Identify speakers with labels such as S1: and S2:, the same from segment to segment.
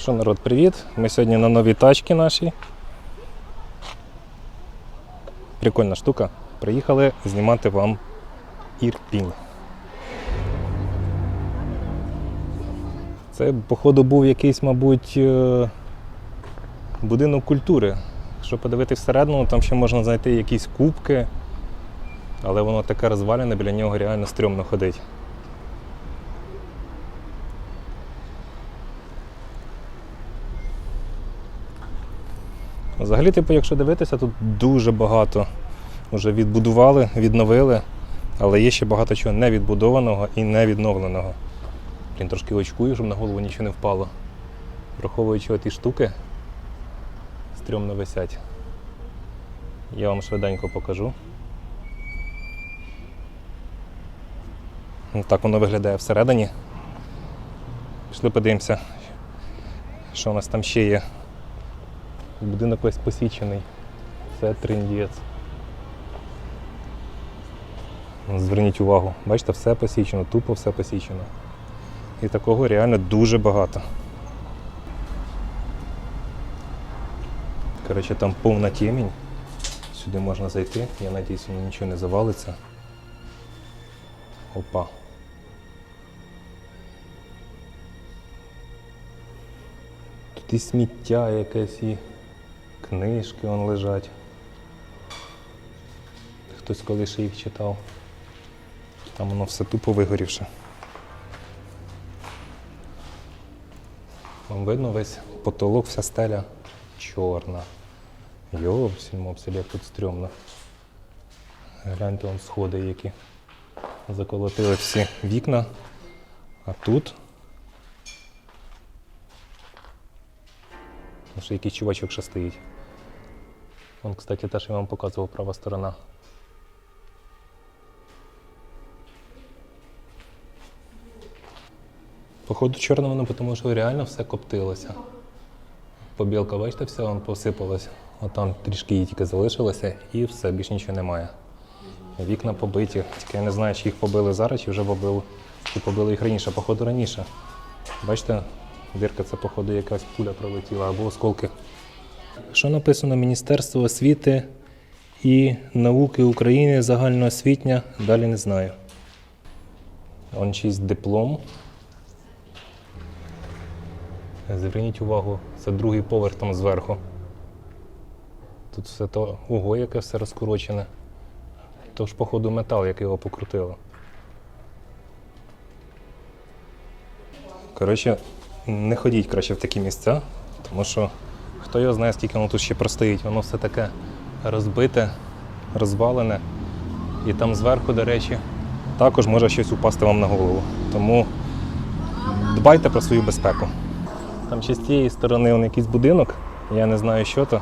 S1: Що, народ, привіт! Ми сьогодні на новій тачці нашій. Прикольна штука. Приїхали знімати вам Ірпінь. Це, походу, був якийсь, мабуть, е, будинок культури. Якщо подивитися всередину, там ще можна знайти якісь кубки, але воно таке розвалене, біля нього реально стрьомно ходить. Взагалі, типу, якщо дивитися, тут дуже багато вже відбудували, відновили, але є ще багато чого не відбудованого і не відновленого. Блін, трошки очкую, щоб на голову нічого не впало. Враховуючи ті штуки, стрьомно висять. Я вам швиденько покажу. Ну, Так воно виглядає всередині. Пішли подивимося, що у нас там ще є. Будинок весь посічений. Це триндієць. Зверніть увагу, бачите, все посічено, тупо все посічено. І такого реально дуже багато. Коротше, там повна темінь. Сюди можна зайти. Я надіюсь, воно нічого не завалиться. Опа. Тут і сміття якесь, і книжки вон лежать. Хтось колись ще їх читав. Там воно все тупо вигорівше. Вам видно весь потолок, вся стеля чорна. Йопсіль мопсіль, як тут стрьомно. Гляньте вон сходи, які заколотили всі вікна. А тут. Ще якийсь чувачок ще стоїть. Вон, кстати, теж я вам показував права сторона. Походу чорне воно, тому що реально все коптилося. Побілка, бачите, все воно посипалось. Отам трішки її тільки залишилося і все, більш нічого немає. Вікна побиті. Тільки я не знаю, чи їх побили зараз, чи вже побили, чи побили їх раніше, походу раніше. Бачите, дирка це, походу, якась пуля пролетіла або осколки. Що написано Міністерство освіти і науки України загальноосвітня, далі не знаю. Он чийсь диплом. Зверніть увагу, це другий поверх там зверху. Тут все то ого, яке все розкорочене. То ж, походу, метал, як його покрутило. Коротше, не ходіть краще в такі місця, тому що хто його знає, скільки воно тут ще простоїть. Воно все таке розбите, розвалене. І там зверху, до речі, також може щось упасти вам на голову. Тому дбайте про свою безпеку. Там ще з тієї сторони он якийсь будинок, я не знаю, що то.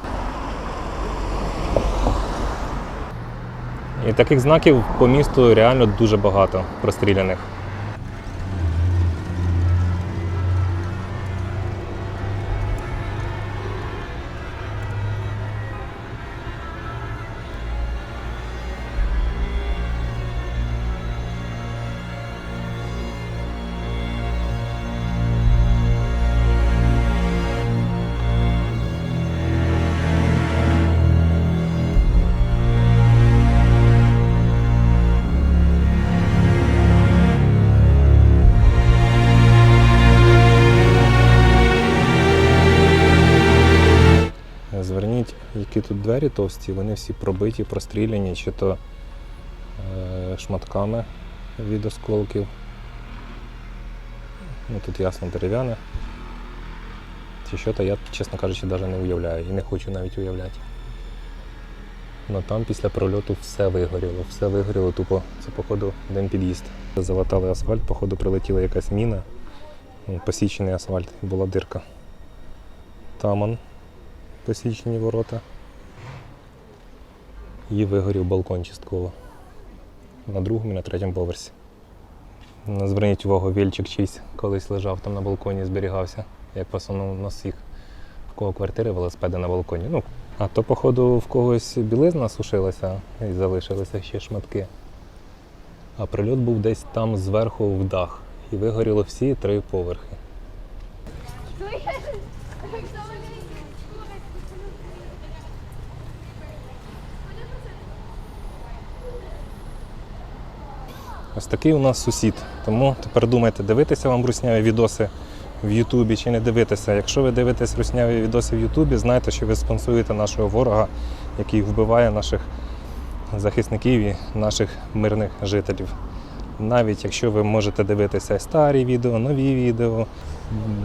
S1: І таких знаків по місту реально дуже багато простріляних. Двері товсті, вони всі пробиті, простріляні, чи то е, шматками від осколків. Ну, тут ясно дерев'яне. Чи що то я, чесно кажучи, навіть не уявляю і не хочу навіть уявляти. Ну там після прольоту все вигоріло, все вигоріло, тупо це, походу, один під'їзд. Залатали асфальт, походу, прилетіла якась міна, посічений асфальт, була дирка. Там он посічені ворота. І вигорів балкон частково. На другому і на третьому поверсі. Ну, Зверніть увагу, вільчик чийсь колись лежав там на балконі, зберігався. Як в основному у нас всіх, в кого квартири велосипеди на балконі. Ну, а то, походу, в когось білизна сушилася і залишилися ще шматки. А прильот був десь там зверху в дах. І вигоріло всі три поверхи. Ось такий у нас сусід. Тому тепер думайте, дивитися вам русняві відоси в Ютубі чи не дивитися. Якщо ви дивитесь русняві відоси в Ютубі, знайте, що ви спонсоруєте нашого ворога, який вбиває наших захисників і наших мирних жителів. Навіть якщо ви можете дивитися старі відео, нові відео,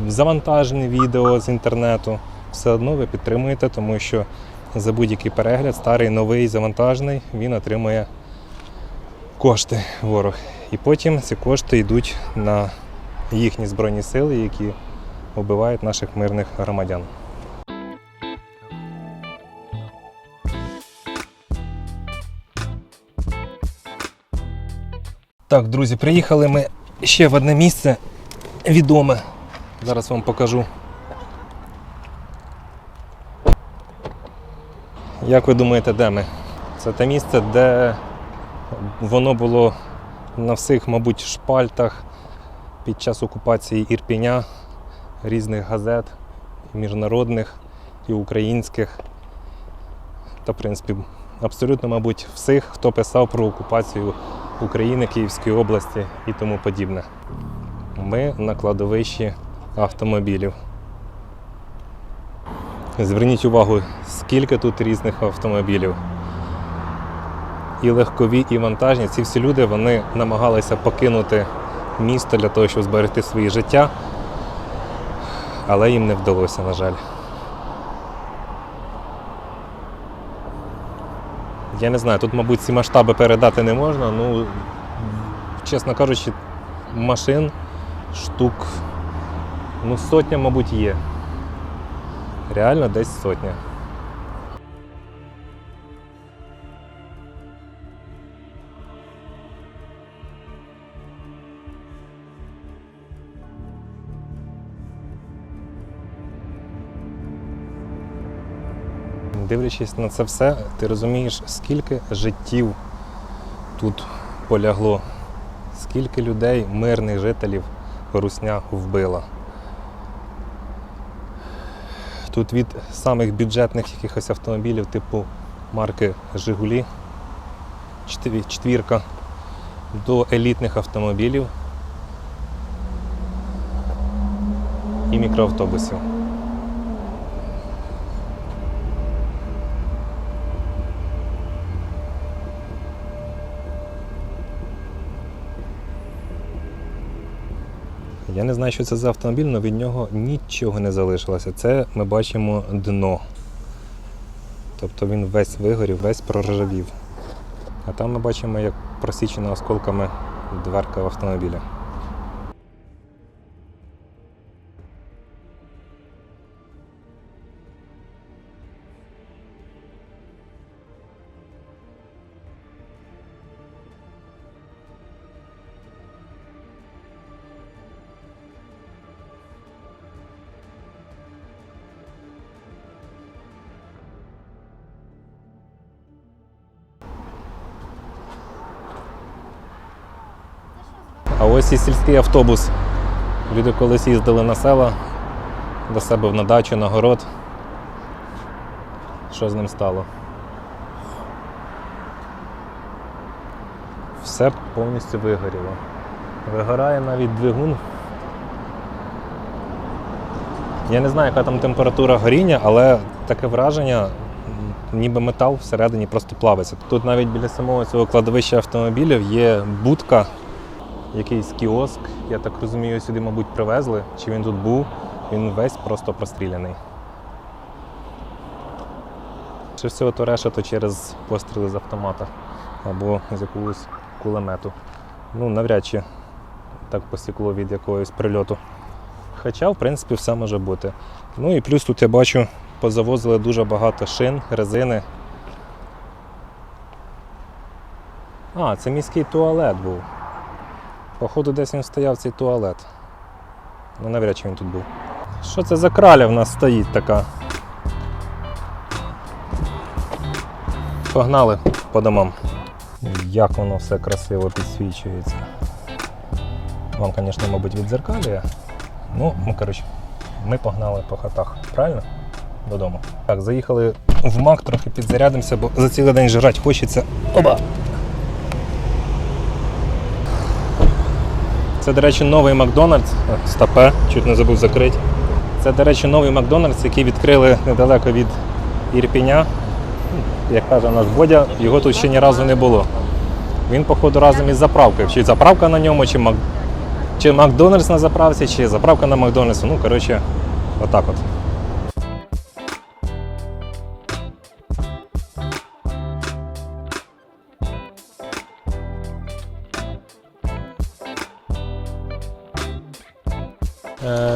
S1: завантажені відео з інтернету, все одно ви підтримуєте, тому що за будь-який перегляд, старий, новий, завантажений, він отримує кошти ворог. І потім ці кошти йдуть на їхні збройні сили, які вбивають наших мирних громадян. Так, друзі, приїхали ми ще в одне місце відоме. Зараз вам покажу. Як ви думаєте, де ми? Це те місце, де воно було на всіх, мабуть, шпальтах під час окупації Ірпіня, різних газет, і міжнародних і українських. Та, в принципі, абсолютно, мабуть, всіх, хто писав про окупацію України, Київської області і тому подібне. Ми на кладовищі автомобілів. Зверніть увагу, скільки тут різних автомобілів. І легкові, і вантажні. Ці всі люди вони намагалися покинути місто для того, щоб зберегти своє життя, але їм не вдалося, на жаль. Я не знаю, тут, мабуть, ці масштаби передати не можна. Ну, чесно кажучи, машин штук ну, сотня, мабуть, є. Реально десь сотня. Дивлячись на це все, ти розумієш, скільки життів тут полягло, скільки людей, мирних жителів Русня вбила. Тут від самих бюджетних якихось автомобілів, типу марки Жигулі, четвірка, до елітних автомобілів і мікроавтобусів. Я не знаю, що це за автомобіль, але від нього нічого не залишилося. Це ми бачимо дно. Тобто він весь вигорів, весь проржавів. А там ми бачимо, як просічена осколками дверка автомобіля. А ось і сільський автобус. Люди колись їздили на села до себе на дачу, на город. Що з ним стало? Все повністю вигоріло. Вигорає навіть двигун. Я не знаю, яка там температура горіння, але таке враження, ніби метал всередині просто плавиться. Тут навіть біля самого цього кладовища автомобілів є будка, якийсь кіоск. Я так розумію, сюди, мабуть, привезли. Чи він тут був? Він весь просто простріляний. Чи всього то решето через постріли з автомата або з якогось кулемету. Ну, навряд чи так посікло від якогось прильоту. Хоча, в принципі, все може бути. Ну і плюс тут я бачу, позавозили дуже багато шин, резини. А, це міський туалет був. Походу, десь він стояв цей туалет. Ну, навряд чи він тут був. Що це за краля в нас стоїть така? Погнали по домам. Як воно все красиво підсвічується. Вам, звісно, мабуть, відзеркалює. Ну, коротше, ми погнали по хатах. Правильно? Додому. Так, заїхали в Мак, трохи підзарядимося, бо за цілий день жрати хочеться. Оба! Це, до речі, новий Макдональдс. Стапе, Стопе, чуть не забув закрити. Це, до речі, новий Макдональдс, який відкрили недалеко від Ірпіня. Як каже наш Бодя, його тут ще ні разу не було. Він, походу, разом із заправкою. Чи заправка на ньому, чи, Мак... чи Макдональдс на заправці, чи заправка на Макдональдсу. Ну, коротше, отак от.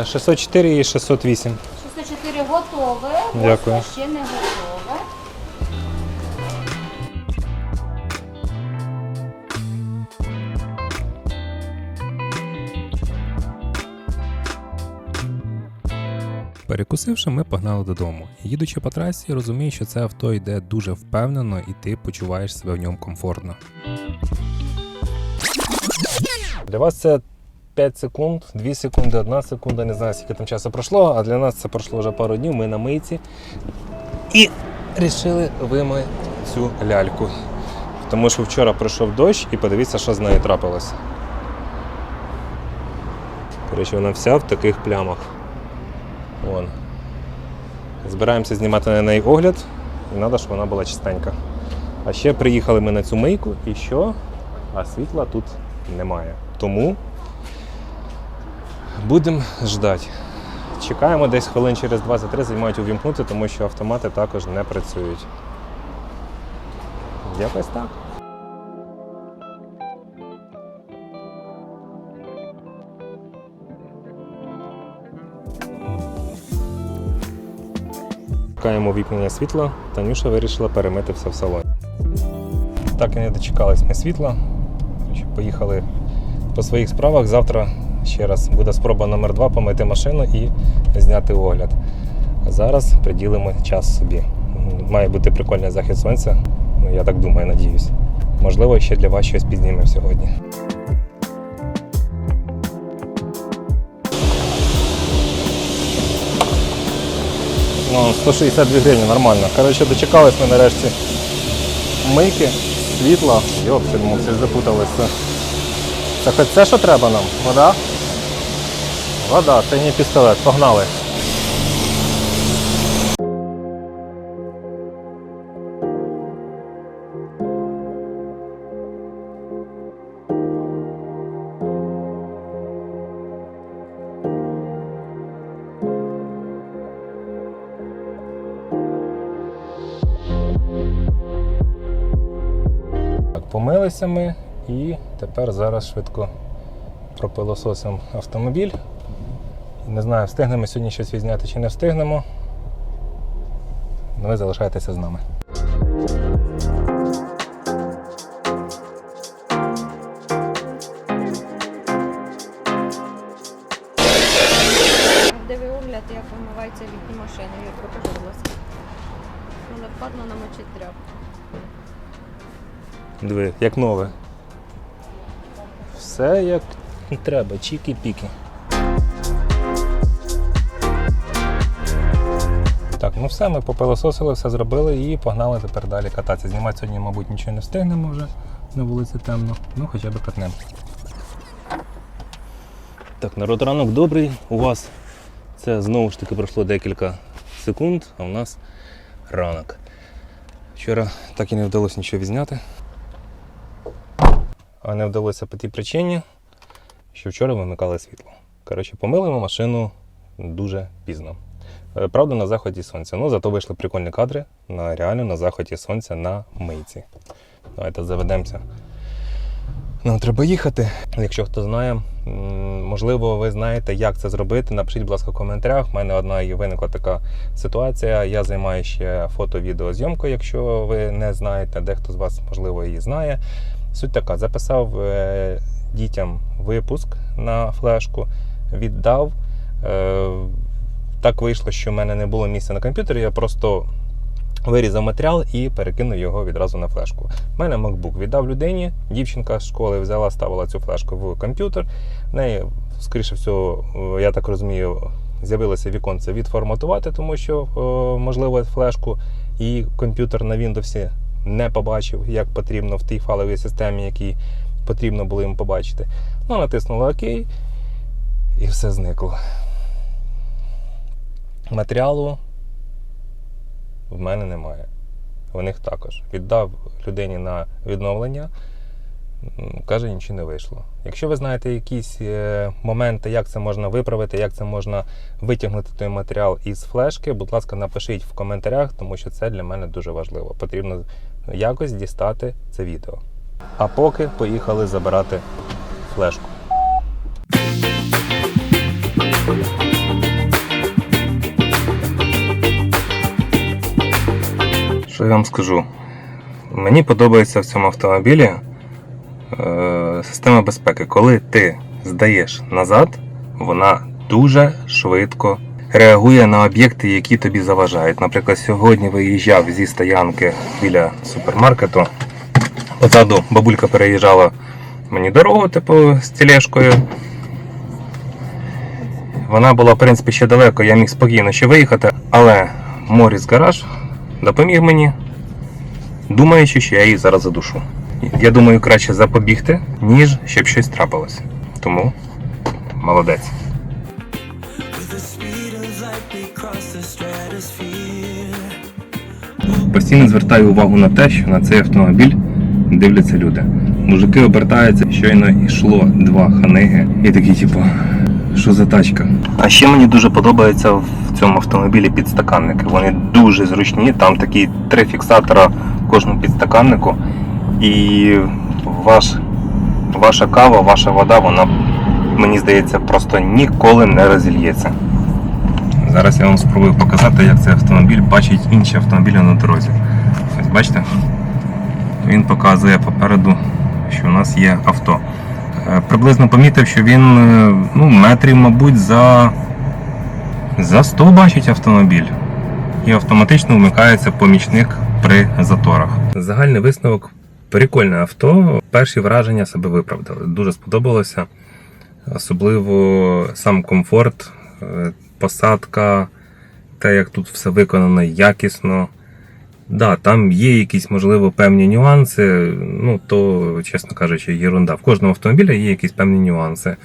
S1: 604 і 608.
S2: 604 готове,
S1: Дякую.
S2: восьме ще не готове.
S1: Перекусивши, ми погнали додому. Їдучи по трасі, розумію, що це авто йде дуже впевнено і ти почуваєш себе в ньому комфортно. Для вас це 5 секунд, 2 секунди, 1 секунда, не знаю, скільки там часу пройшло, а для нас це пройшло вже пару днів, ми на мийці. І вирішили вимити цю ляльку. Тому що вчора пройшов дощ і подивіться, що з нею трапилось. Коротше, вона вся в таких плямах. Вон. Збираємося знімати на неї огляд, і треба, щоб вона була чистенька. А ще приїхали ми на цю мийку і що? А світла тут немає. Тому будемо ждати. Чекаємо десь хвилин через 20-30 мають увімкнути, тому що автомати також не працюють. Якось так. Чекаємо вікнення світла, Танюша вирішила перемити все в салоні. Так і не дочекались ми світла. Поїхали по своїх справах. Завтра ще раз буде спроба номер два помити машину і зняти огляд. Зараз приділимо час собі. Має бути прикольний захід сонця. Ну, я так думаю, надіюсь. Можливо, ще для вас щось підзнімемо сьогодні. Ну, 162 гривні, нормально. Коротше, дочекались ми нарешті мийки, світла. Йопсель, мопсель, запуталися. Це хоч це, що треба нам? Вода? Вода, це не пістолет. Погнали. Помилися ми і тепер зараз швидко пропилососимо автомобіль. Не знаю, встигнемо сьогодні щось відзняти чи не встигнемо. Ну, Ви залишайтеся з нами.
S2: Правдивий огляд, як вимивається вікні машини. Я покажу, будь ласка. Ну, не впадно намочить тряпку.
S1: Диви, як нове. Все як треба, чікі-піки. Ну все, ми попилососили, все зробили і погнали тепер далі кататися. Знімати сьогодні, мабуть, нічого не встигнемо вже на вулиці темно, ну хоча б катнемо. Так, народ ранок добрий. У вас це знову ж таки пройшло декілька секунд, а у нас ранок. Вчора так і не вдалося нічого відзняти. А не вдалося по тій причині, що вчора вимикали світло. Коротше, помили ми машину дуже пізно. Е, Правда, на заході сонця. Ну, зато вийшли прикольні кадри на реально на заході сонця на мийці. Давайте заведемося. Нам треба їхати. Якщо хто знає, можливо, ви знаєте, як це зробити. Напишіть, будь ласка, в коментарях. У мене одна і виникла така ситуація. Я займаюся ще фото-відеозйомкою, якщо ви не знаєте, дехто з вас, можливо, її знає. Суть така: записав е, дітям випуск на флешку, віддав. Е, так вийшло, що в мене не було місця на комп'ютері. Я просто вирізав матеріал і перекинув його відразу на флешку. У мене MacBook віддав людині, дівчинка з школи взяла, ставила цю флешку в комп'ютер. В неї, скоріше всього, я так розумію, з'явилося віконце відформатувати, тому що е, можливо флешку і комп'ютер на Windows не побачив, як потрібно в тій файловій системі, якій потрібно було їм побачити. Ну, натиснули ОК і все зникло. Матеріалу в мене немає. В них також. Віддав людині на відновлення. Каже, нічого не вийшло. Якщо ви знаєте якісь е, моменти, як це можна виправити, як це можна витягнути той матеріал із флешки, будь ласка, напишіть в коментарях, тому що це для мене дуже важливо. Потрібно якось дістати це відео. А поки поїхали забирати флешку. Що я вам скажу? Мені подобається в цьому автомобілі е, система безпеки. Коли ти здаєш назад, вона дуже швидко реагує на об'єкти, які тобі заважають. Наприклад, сьогодні виїжджав зі стоянки біля супермаркету. Позаду бабулька переїжджала мені дорогу, типу, з тележкою. Вона була, в принципі, ще далеко, я міг спокійно ще виїхати, але Моріс гараж допоміг мені, думаючи, що я її зараз задушу. Я думаю, краще запобігти, ніж щоб щось трапилось. Тому молодець. Постійно звертаю увагу на те, що на цей автомобіль дивляться люди. Мужики обертаються, щойно йшло два ханиги, і такі, типу, що за тачка? А ще мені дуже подобається в цьому автомобілі підстаканники. Вони дуже зручні, там такі три фіксатора в кожному підстаканнику. І ваш, ваша кава, ваша вода, вона, мені здається, просто ніколи не розільється. Зараз я вам спробую показати, як цей автомобіль бачить інші автомобілі на дорозі. Ось бачите? Він показує попереду, що у нас є авто. Е, Приблизно помітив, що він е, ну, метрів, мабуть, за, за 100 бачить автомобіль. І автоматично вмикається помічник при заторах. Загальний висновок прикольне авто. Перші враження себе виправдали. Дуже сподобалося. Особливо сам комфорт, е, посадка, те, як тут все виконано якісно. Да, там є якісь, можливо, певні нюанси, ну то, чесно кажучи, єрунда. В кожному автомобілі є якісь певні нюанси.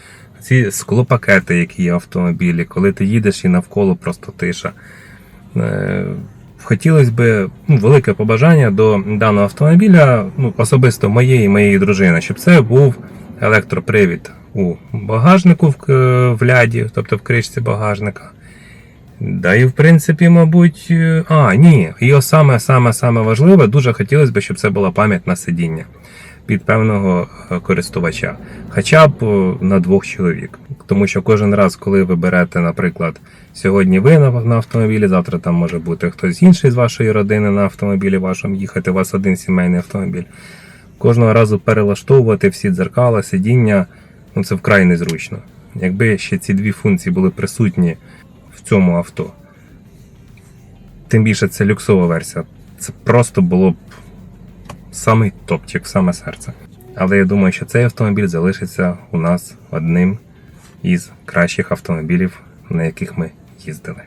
S1: Ці склопакети, які є в автомобілі, коли ти їдеш і навколо просто тиша. Е, Хотілося б ну, велике побажання до даного автомобіля, ну, особисто моєї і моєї дружини, щоб це був електропривід у багажнику в, в ляді, тобто в кришці багажника. Да і в принципі, мабуть. е, А, ні. І саме саме саме важливе, дуже хотілося б, щоб це була пам'ять на сидіння під певного е, користувача. Хоча б е, на двох чоловік. Тому що кожен раз, коли ви берете, наприклад, сьогодні ви на, на автомобілі, завтра там може бути хтось інший з вашої родини на автомобілі вашому їхати, у вас один сімейний автомобіль. Кожного разу перелаштовувати всі дзеркала, сидіння, ну це вкрай незручно. Якби ще ці дві функції були присутні цьому авто. Тим більше це люксова версія. Це просто було б самий топчик саме серце. Але я думаю, що цей автомобіль залишиться у нас одним із кращих автомобілів, на яких ми їздили.